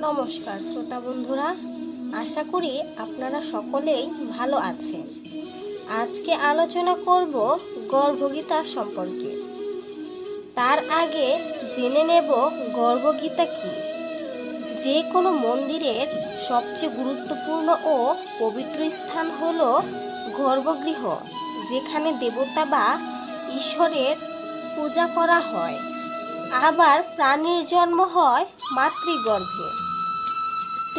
নমস্কার, শ্রোতা বন্ধুরা, আশা করি আপনারা সকলেই ভালো আছেন। আজকে আলোচনা করব গর্ভগীতা সম্পর্কে। তার আগে জেনে নেব গর্ভগীতা কি। যে কোনো মন্দিরের সবচেয়ে গুরুত্বপূর্ণ ও পবিত্র স্থান হল গর্ভগৃহ, যেখানে দেবতা বা ঈশ্বরের পূজা করা হয়। আবার প্রাণীর জন্ম হয় মাতৃগর্ভে।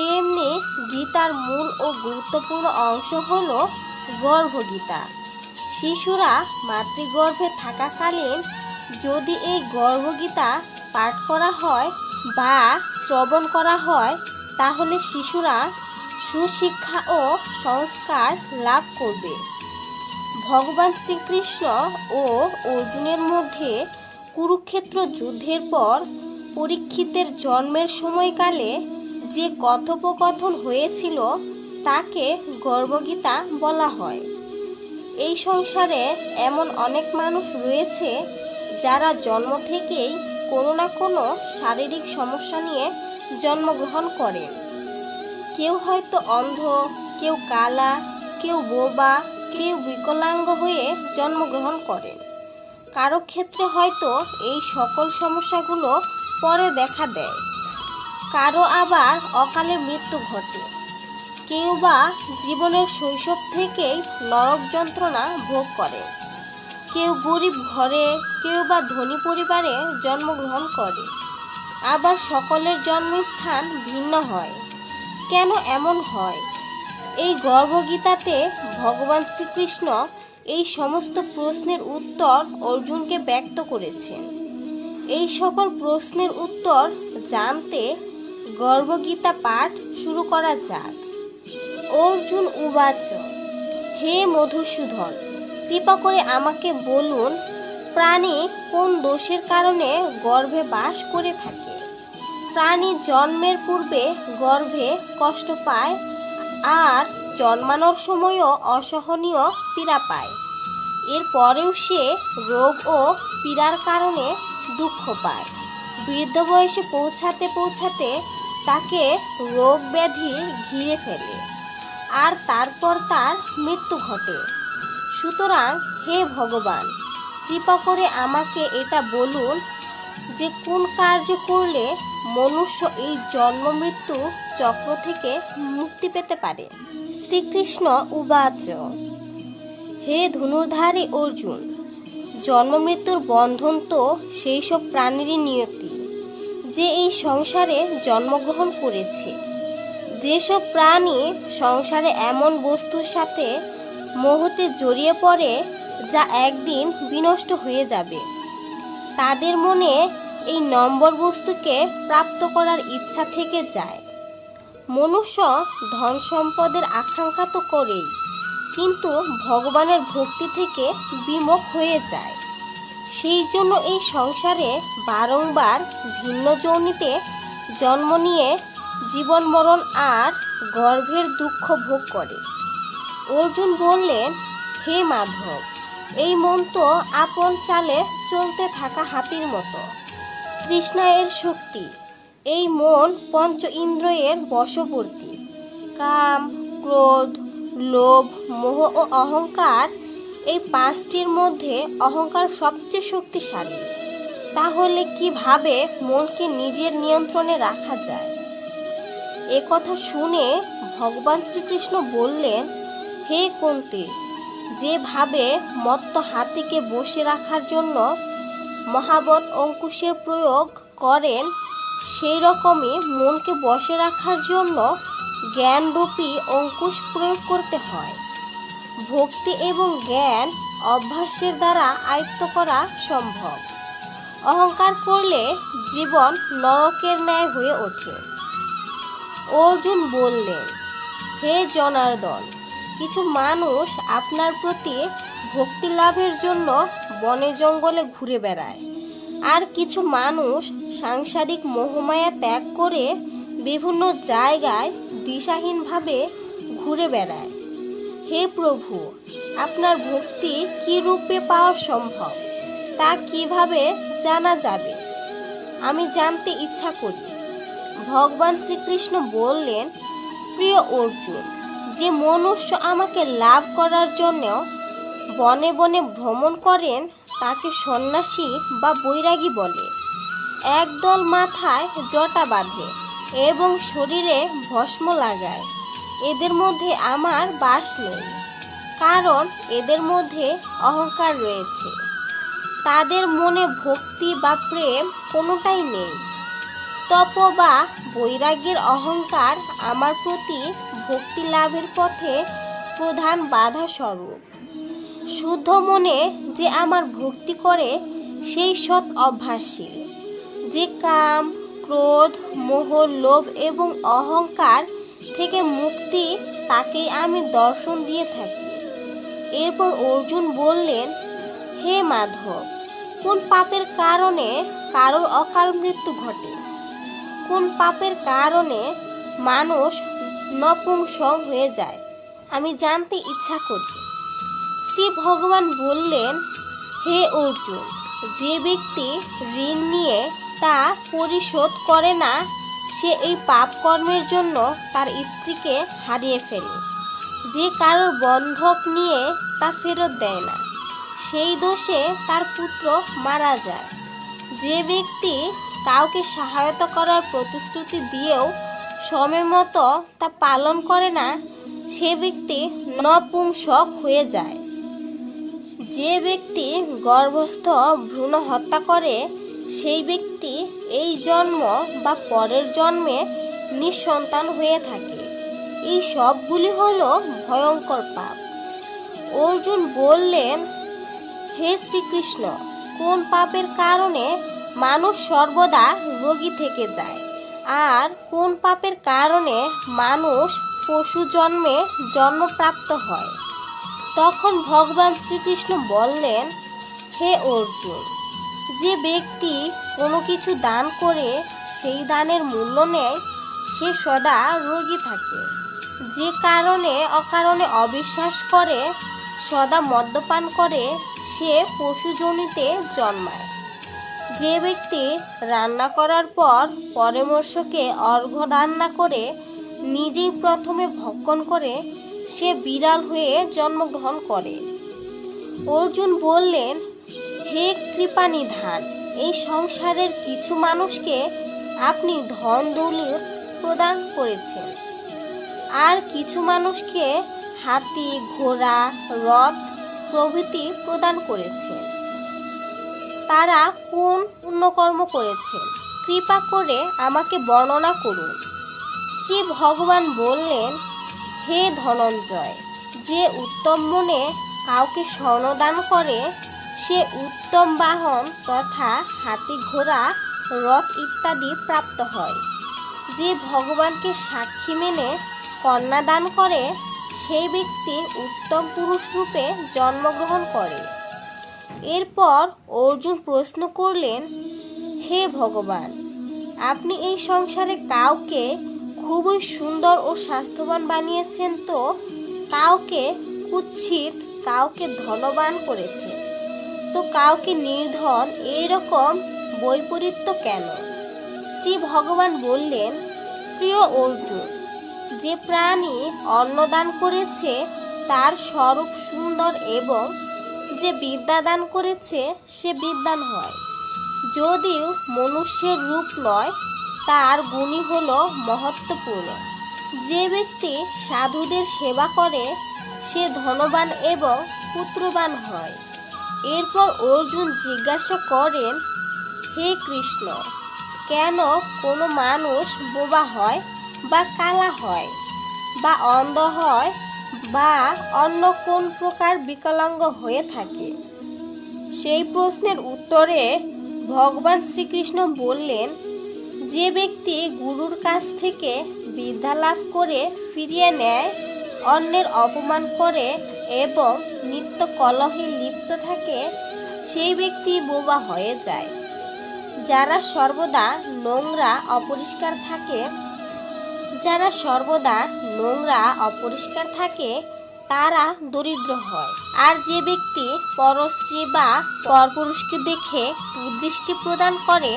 তেমনি গীতার মূল ও গুরুত্বপূর্ণ অংশ হল গর্ভগীতা। শিশুরা মাতৃগর্ভে থাকাকালীন যদি এই গর্ভগীতা পাঠ করা হয় বা শ্রবণ করা হয়, তাহলে শিশুরা সুশিক্ষা ও সংস্কার লাভ করবে। ভগবান শ্রীকৃষ্ণ ও অর্জুনের মধ্যে কুরুক্ষেত্র যুদ্ধের পর পরীক্ষিতের জন্মের সময়কালে যে কথোপকথন হয়েছিল তাকে গর্বগীতা বলা হয়। এই সংসারে এমন অনেক মানুষ রয়েছে যারা জন্ম থেকেই কোনো না কোনো শারীরিক সমস্যা নিয়ে জন্মগ্রহণ করেন কেউ হয়তো অন্ধ, কেউ কালা, কেউ বোবা, কেউ বিকলাঙ্গ হয়ে জন্মগ্রহণ করেন কারও ক্ষেত্রে হয়তো এই সকল সমস্যাগুলো পরে দেখা দেয়। কারও আবার অকালে মৃত্যু ঘটে। কেউ বা জীবনের শৈশব থেকেই নরক যন্ত্রণা ভোগ করে। কেউ গরিব ঘরে, কেউ বা ধনী পরিবারে জন্মগ্রহণ করে। আবার সকলের জন্মস্থান ভিন্ন হয়। কেন এমন হয়? এই গর্ভগীতাতে ভগবান শ্রীকৃষ্ণ এই সমস্ত প্রশ্নের উত্তর অর্জুনকে ব্যক্ত করেছেন। এই সকল প্রশ্নের উত্তর জানতে গর্ভগীতা পাঠ শুরু করা যাক। অর্জুন উবাচ, হে মধুসূদন, কৃপা করে আমাকে বলুন, প্রাণী কোন দোষের কারণে গর্ভে বাস করে থাকে? প্রাণী জন্মের পূর্বে গর্ভে কষ্ট পায় আর জন্মানোর সময়ও অসহনীয় পীড়া পায়। এরপরেও সে রোগ ও পীড়ার কারণে দুঃখ পায়। বৃদ্ধ বয়সে পৌঁছাতে পৌঁছাতে তাকে রোগ ব্যাধি ঘিরে ফেলে আর তারপর তার মৃত্যু ঘটে। সুতরাং হে ভগবান, কৃপা করে আমাকে এটা বলুন যে কোন কার্য করলে মনুষ্য এই জন্ম মৃত্যু চক্র থেকে মুক্তি পেতে পারে? শ্রীকৃষ্ণ উবাচ। হে ধনুর্ধারী অর্জুন, জন্ম মৃত্যুর বন্ধন তো সেই সব প্রাণীরই নিয়তি। যে এই সংসারে জন্মগ্রহণ করেছে। যেসব প্রাণী সংসারে এমন বস্তুর সাথে মোহতে জড়িয়ে পড়ে, যা একদিন বিনষ্ট হয়ে যাবে। তাদের মনে এই নম্বর বস্তুকে প্রাপ্ত করার ইচ্ছা থেকে যায়। মনুষ্য ধন সম্পদের আকাঙ্ক্ষা তো করেই, কিন্তু ভগবানের ভক্তি থেকে বিমুখ হয়ে যায়। সেই জন্য এই সংসারে বারংবার ভিন্ন যৌনিতে জন্ম নিয়ে জীবন মরণ আর গর্ভের দুঃখ ভোগ করে। অর্জুন বললেন, হে মাধব, এই মন তো আপন চালে চলতে থাকা হাতির মতো। তৃষ্ণা এর শক্তি, এই মন পঞ্চ ইন্দ্রিয়ের বশবর্তী। কাম, ক্রোধ, লোভ, মোহ ও অহংকার এই পাঁচটির মধ্যে অহংকার সবচেয়ে শক্তিশালী। তাহলে কীভাবে মনকে নিজের নিয়ন্ত্রণে রাখা যায়? এ কথা শুনে ভগবান শ্রীকৃষ্ণ বললেন, হে কুন্তি, যেভাবে মত্ত হাতিকে বসে রাখার জন্য মহাবত অঙ্কুশের প্রয়োগ করেন সেই রকমই মনকে বসে রাখার জন্য জ্ঞানরূপী অঙ্কুশ প্রয়োগ করতে হয়। ভক্তি এবং জ্ঞান অভ্যাসের দ্বারা আয়ত্ত করা সম্ভব। অহংকার করলে জীবন নরকের ন্যায় হয়ে ওঠে। অর্জুন বললেন, হে জনার্দন, কিছু মানুষ আপনার প্রতি ভক্তি লাভের জন্য বনে জঙ্গলে ঘুরে বেড়ায়। আর কিছু মানুষ সাংসারিক মোহমায়া ত্যাগ করে বিভিন্ন জায়গায় দিশাহীনভাবে ঘুরে বেড়ায়। হে প্রভু, আপনার ভক্তি কি রূপে পাওয়া সম্ভব? তা কীভাবে জানা যাবে? আমি জানতে ইচ্ছা করি। ভগবান শ্রীকৃষ্ণ বললেন, প্রিয় অর্জুন, যে মনুষ্য আমাকে লাভ করার জন্য বনে বনে ভ্রমণ করেন, তাকে সন্ন্যাসী বা বৈরাগী বলে। একদল মাথায় জটা বাঁধে এবং শরীরে ভস্ম লাগায়। এদের মধ্যে আমার বাস নেই, কারণ এদের মধ্যে অহংকার রয়েছে। তাদের মনে ভক্তি বা প্রেম কোনোটাই নেই। তপ বা বৈরাগ্যের অহংকার আমার প্রতি ভক্তি লাভের পথে প্রধান বাধা স্বরূপ। শুদ্ধ মনে যে আমার ভক্তি করে, সেই সৎ অভ্যাসী। যে কাম, ক্রোধ, মোহ, লোভ এবং অহংকার থেকে মুক্তি তাকেই আমি দর্শন দিয়ে থাকি। এরপর অর্জুন বললেন, হে মাধব, কোন পাপের কারণে কারোর অকাল মৃত্যু ঘটে? কোন পাপের কারণে মানুষ নপুংসক হয়ে যায়? আমি জানতে ইচ্ছা করি। শ্রী ভগবান বললেন, হে অর্জুন, যে ব্যক্তি ঋণ নিয়ে তা পরিশোধ করে না সে এই পাপ কর্মের জন্য তার স্ত্রীকে হারিয়ে ফেলে। যে কারোর বন্ধক নিয়ে তা ফেরত দেয় না। সেই দোষে তার পুত্র মারা যায়। যে ব্যক্তি কাউকে সহায়তা করার প্রতিশ্রুতি দিয়েও সময় মতো তা পালন করে না, সে ব্যক্তি নপুংসক হয়ে যায়। যে ব্যক্তি গর্ভস্থ ভ্রূণ হত্যা করে সেই ব্যক্তি এই জন্ম বা পরের জন্মে নিঃসন্তান হয়ে থাকে। এই সবগুলি হলো ভয়ঙ্কর পাপ। অর্জুন বললেন, হে শ্রীকৃষ্ণ, কোন পাপের কারণে মানুষ সর্বদা রোগী থেকে যায়? আর কোন পাপের কারণে মানুষ পশু জন্মে জন্মপ্রাপ্ত হয়? তখন ভগবান শ্রীকৃষ্ণ বললেন, হে অর্জুন যে ব্যক্তি কোনো কিছু দান করে, সেই দানের মূল্য নেয়, সে সদা রোগী থাকে। যে কারণে অকারণে অবিশ্বাস করে, সদা মদ্যপান করে, সে পশুজনিতে জন্মায়। যে ব্যক্তি রান্না করার পর পরামর্শকে অর্ঘ্য রান্না করে, নিজেই প্রথমে ভক্ষণ করে, সে বিড়াল হয়ে জন্মগ্রহণ করে। অর্জুন বললেন হে কৃপানিধান, এই সংসারের কিছু মানুষকে আপনি ধন দৌলত প্রদান করেছেন। আর কিছু মানুষকে হাতি, ঘোড়া, রথ প্রভৃতি প্রদান করেছেন। তারা কোন পুণ্যকর্ম করেছেন? কৃপা করে আমাকে বর্ণনা করুন। শ্রী ভগবান বললেন, হে ধনঞ্জয়, যে উত্তম মনে কাউকে স্বর্ণদান করে সে উত্তম বাহন তথা হাতি ঘোড়া, রথ ইত্যাদি প্রাপ্ত হয়। যে ভগবানকে সাক্ষী মেনে কন্যা দান করে, সেই ব্যক্তি উত্তম পুরুষ রূপে জন্মগ্রহণ করে। এরপর অর্জুন প্রশ্ন করলেন, হে ভগবান, আপনি এই সংসারে কাউকে খুবই সুন্দর ও স্বাস্থ্যবান বানিয়েছেন তো? কাউকে কুৎসিত, কাউকে ধনবান করেছেন। তো কাউকে নির্ধন এইরকম বৈপরীত্য কেন? শ্রী ভগবান বললেন, প্রিয় অর্জুন, যে প্রাণী অন্নদান করেছে তার স্বরূপ সুন্দর এবং যে বিদ্যা দান করেছে সে বিদ্যান হয়। যদিও মনুষ্যের রূপ নয়, তার গুণই হল মহত্বপূর্ণ। যে ব্যক্তি সাধুদের সেবা করে, সে ধনবান এবং পুত্রবান হয়। এরপর অর্জুন জিজ্ঞাসা করেন, হে কৃষ্ণ, কেন কোনো মানুষ বোবা হয় বা কালা হয় বা অন্ধ হয় বা অন্য কোন প্রকার বিকলাঙ্গ হয়ে থাকে? সেই প্রশ্নের উত্তরে ভগবান শ্রীকৃষ্ণ বললেন, যে ব্যক্তি গুরুর কাছ থেকে বিদ্যা লাভ করে ফিরিয়ে নেয়, অন্যের অপমান করে এবং নিত্য কলহে লিপ্ত থাকে, সেই ব্যক্তি বোবা হয়ে যায়। যারা সর্বদা নোংরা, অপরিষ্কার থাকে, যারা সর্বদা নোংরা, অপরিষ্কার থাকে, তারা দরিদ্র হয়। আর যে ব্যক্তি পরশ্রী বা পরপুরুষকে দেখে কুদৃষ্টি প্রদান করে,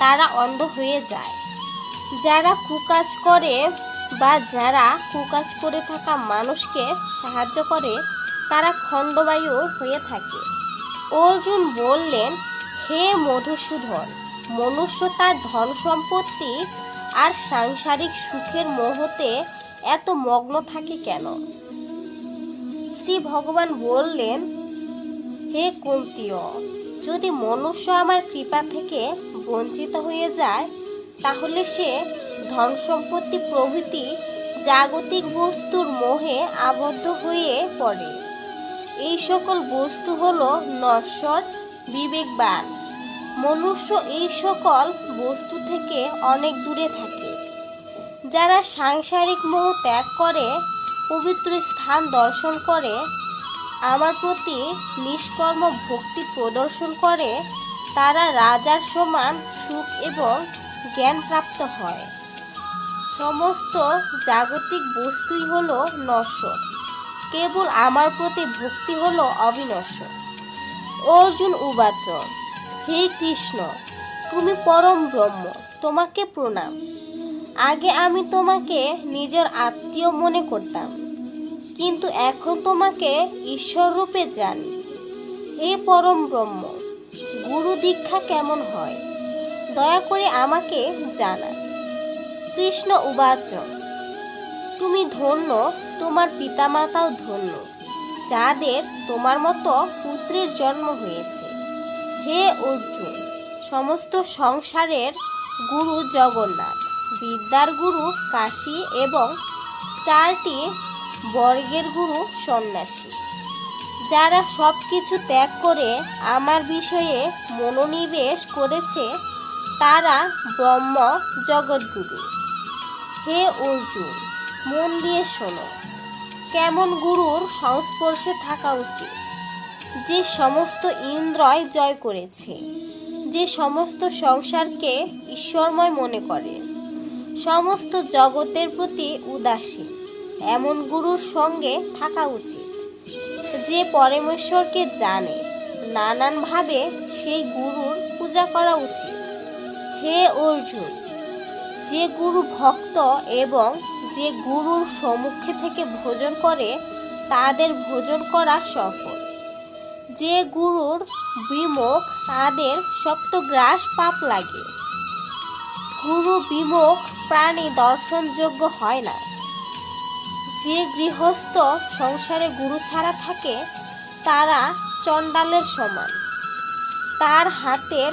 তারা অন্ধ হয়ে যায়। যারা কুকাজ করে বা যারা কুকাজ করে থাকা মানুষকে সাহায্য করে তারা খণ্ডবায়ু হয়ে থাকে। অর্জুন বললেন, হে মধুসূদন, মনুষ্য তার ধন সম্পত্তি আর সাংসারিক সুখের মোহতে এত মগ্ন থাকে কেন? শ্রী ভগবান বললেন, হে কুন্তীয়, যদি মনুষ্য আমার কৃপা থেকে বঞ্চিত হয়ে যায়, তাহলে সে ধন সম্পত্তি প্রভৃতি জাগতিক বস্তুর মোহে আবদ্ধ হয়ে পড়ে। এই সকল বস্তু হল নশ্বর বিবেকবান। মনুষ্য এই সকল বস্তু থেকে অনেক দূরে থাকে। যারা সাংসারিক মোহ ত্যাগ করে, পবিত্র স্থান দর্শন করে, আমার প্রতি নিষ্কর্ম ভক্তি প্রদর্শন করে, তারা রাজার সমান সুখ এবং জ্ঞান প্রাপ্ত হয়। সমস্ত জাগতিক বস্তুই হলো নশ্বর কেবল আমার প্রতি ভক্তি হলো অবিনশ্বর। অর্জুন উবাচ হে কৃষ্ণ, তুমি পরম ব্রহ্ম, তোমাকে প্রণাম। আগে আমি তোমাকে নিজের আত্মীয় মনে করতাম, কিন্তু এখন তোমাকে ঈশ্বর রূপে জানি। হে পরম ব্রহ্ম, গুরু দীক্ষা কেমন হয়? দয়া করে আমাকে জানা কৃষ্ণ উবাচ তুমি ধন্য, তোমার পিতামাতাও ধন্য, যাদের তোমার মতো পুত্রের জন্ম হয়েছে। হে অর্জুন, সমস্ত সংসারের গুরু জগন্নাথ, বিদ্যার গুরু কাশী এবং চারটি বর্গের গুরু সন্ন্যাসী, যারা সব কিছু ত্যাগ করে আমার বিষয়ে মনোনিবেশ করেছে, তারা ব্রহ্ম জগৎগুরু হে অর্জুন মন দিয়ে শোনো। কেমন গুরুর সংস্পর্শে থাকা উচিত। যে সমস্ত ইন্দ্রয় জয় করেছে, যে সমস্ত সংসারকে ঈশ্বরময় মনে করে, সমস্ত জগতের প্রতি উদাসীন এমন গুরুর সঙ্গে থাকা উচিত। যে পরমেশ্বরকে জানে, নানানভাবে সেই গুরুর পূজা করা উচিত। হে অর্জুন যে গুরু ভক্ত এবং যে গুরুর সম্মুখে থেকে ভোজন করে, তাদের ভোজন করা সফল। যে গুরুর বিমুখ, তাদের সপ্তগ্রাস পাপ লাগে। গুরু বিমুখ প্রাণী দর্শনযোগ্য হয় না। যে গৃহস্থ সংসারে গুরু ছাড়া থাকে, তারা চণ্ডালের সমান। তার হাতের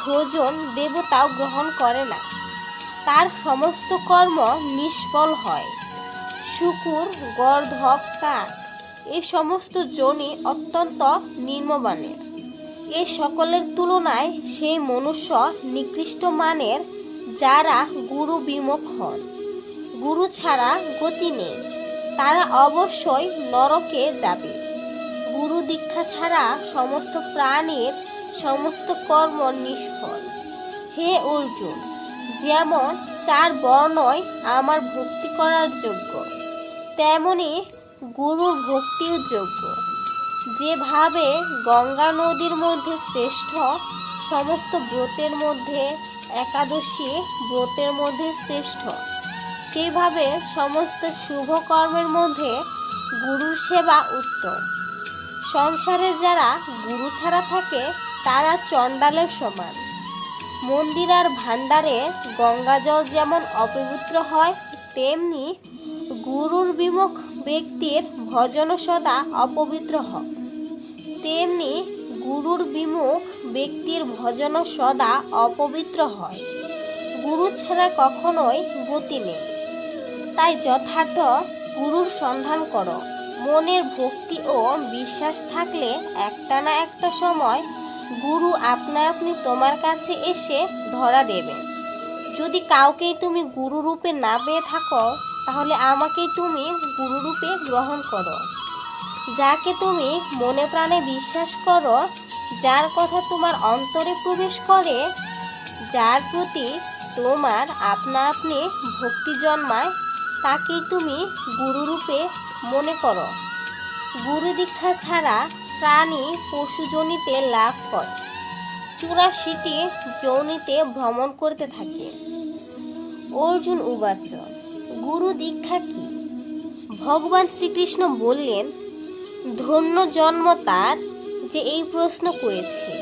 ভোজন দেবতাও গ্রহণ করে না। তার সমস্ত কর্ম নিষ্ফল হয়। শুকুর, গর্ধব, কাক, এই সমস্ত জনি অত্যন্ত নিম্নমানের এ সকলের তুলনায় সেই মনুষ্য নিকৃষ্ট মানের যারা গুরু বিমুখ হন। গুরু ছাড়া গতি নেই। তারা অবশ্যই নরকে যাবে। গুরু দীক্ষা ছাড়া সমস্ত প্রাণীর সমস্ত কর্ম নিষ্ফল। হে অর্জুন যেমন চার বর্ণই আমার ভক্তি করার যোগ্য, তেমনি গুরুর ভক্তিও যোগ্য। যেভাবে গঙ্গা নদীর মধ্যে শ্রেষ্ঠ, সমস্ত ব্রতের মধ্যে একাদশী ব্রতের মধ্যে শ্রেষ্ঠ সেইভাবে সমস্ত শুভ কর্মের মধ্যে গুরুর সেবা উত্তম। সংসারে যারা গুরু ছাড়া থাকে, তারা চণ্ডালের সমান। মন্দির আর ভাণ্ডারে গঙ্গাজল যেমন অপবিত্র হয়, তেমনি গুরুর বিমুখ ব্যক্তির ভজন সদা অপবিত্র হয়। তেমনি গুরুর বিমুখ ব্যক্তির ভজন সদা অপবিত্র হয়। গুরু ছাড়া কখনোই গতি নেই। তাই যথার্থ গুরুর সন্ধান করো। মনের ভক্তি ও বিশ্বাস থাকলে একটা না একটা সময় গুরু আপনা আপনি তোমার কাছে এসে ধরা দেবেন। যদি কাউকেই তুমি গুরু রূপে না পেয়ে থাকো, তাহলে আমাকেই তুমি গুরু রূপে গ্রহণ করো। যাকে তুমি মনে প্রাণে বিশ্বাস করো, যার কথা তোমার অন্তরে প্রবেশ করে, যার প্রতি তোমার আপনা আপনি ভক্তি জন্মায়, তাকেই তুমি গুরুরূপে মনে করো। গুরু দীক্ষা ছাড়া প্রাণী পশুজনিতে লাভ করে। চুরাশিটি যৌনিতে ভ্রমণ করতে থাকে। অর্জুন উবাচ, গুরু দীক্ষা কি? ভগবান শ্রীকৃষ্ণ বললেন, ধন্য জন্ম তার যে এই প্রশ্ন করেছে।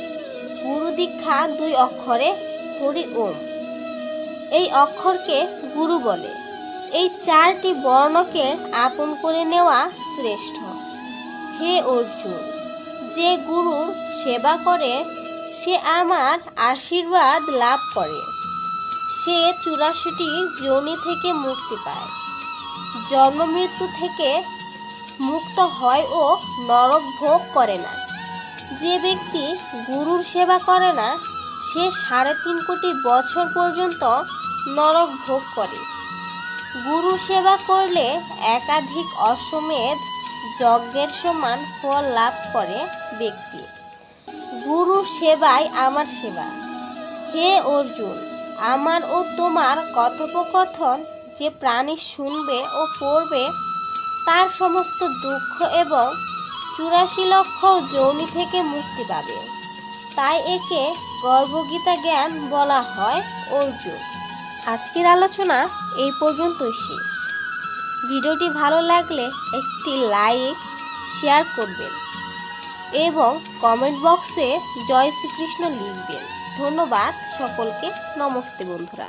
গুরু দীক্ষা দুই অক্ষরে হরি ওম। এই অক্ষরকে গুরু বলে। এই চারটি বর্ণকে আপন করে নেওয়া শ্রেষ্ঠ। হে অর্জুন যে গুরুর সেবা করে, সে আমার আশীর্বাদ লাভ করে। সে চুরাশিটি যোনি থেকে মুক্তি পায়। জন্ম মৃত্যু থেকে মুক্ত হয় ও নরক ভোগ করে না। যে ব্যক্তি গুরুর সেবা করে না, সে সাড়ে তিন কোটি বছর পর্যন্ত নরক ভোগ করে। গুরু সেবা করলে একাধিক অশ্বমেধ যজ্ঞের সমান ফল লাভ করে ব্যক্তি। গুরুর সেবাই আমার সেবা। হে অর্জুন, আমার ও তোমার কথোপকথন যে প্রাণী শুনবে ও পড়বে, তার সমস্ত দুঃখ এবং চুরাশি লক্ষ যৌনি থেকে মুক্তি পাবে। তাই একে গর্ভগীতা জ্ঞান বলা হয় অর্জুন। আজকের আলোচনা এই পর্যন্তই শেষ। ভিডিওটি ভালো লাগলে একটি লাইক, শেয়ার করবেন এবং কমেন্ট বক্সে জয় শ্রীকৃষ্ণ লিখবেন। ধন্যবাদ সকলকে। নমস্তে বন্ধুরা।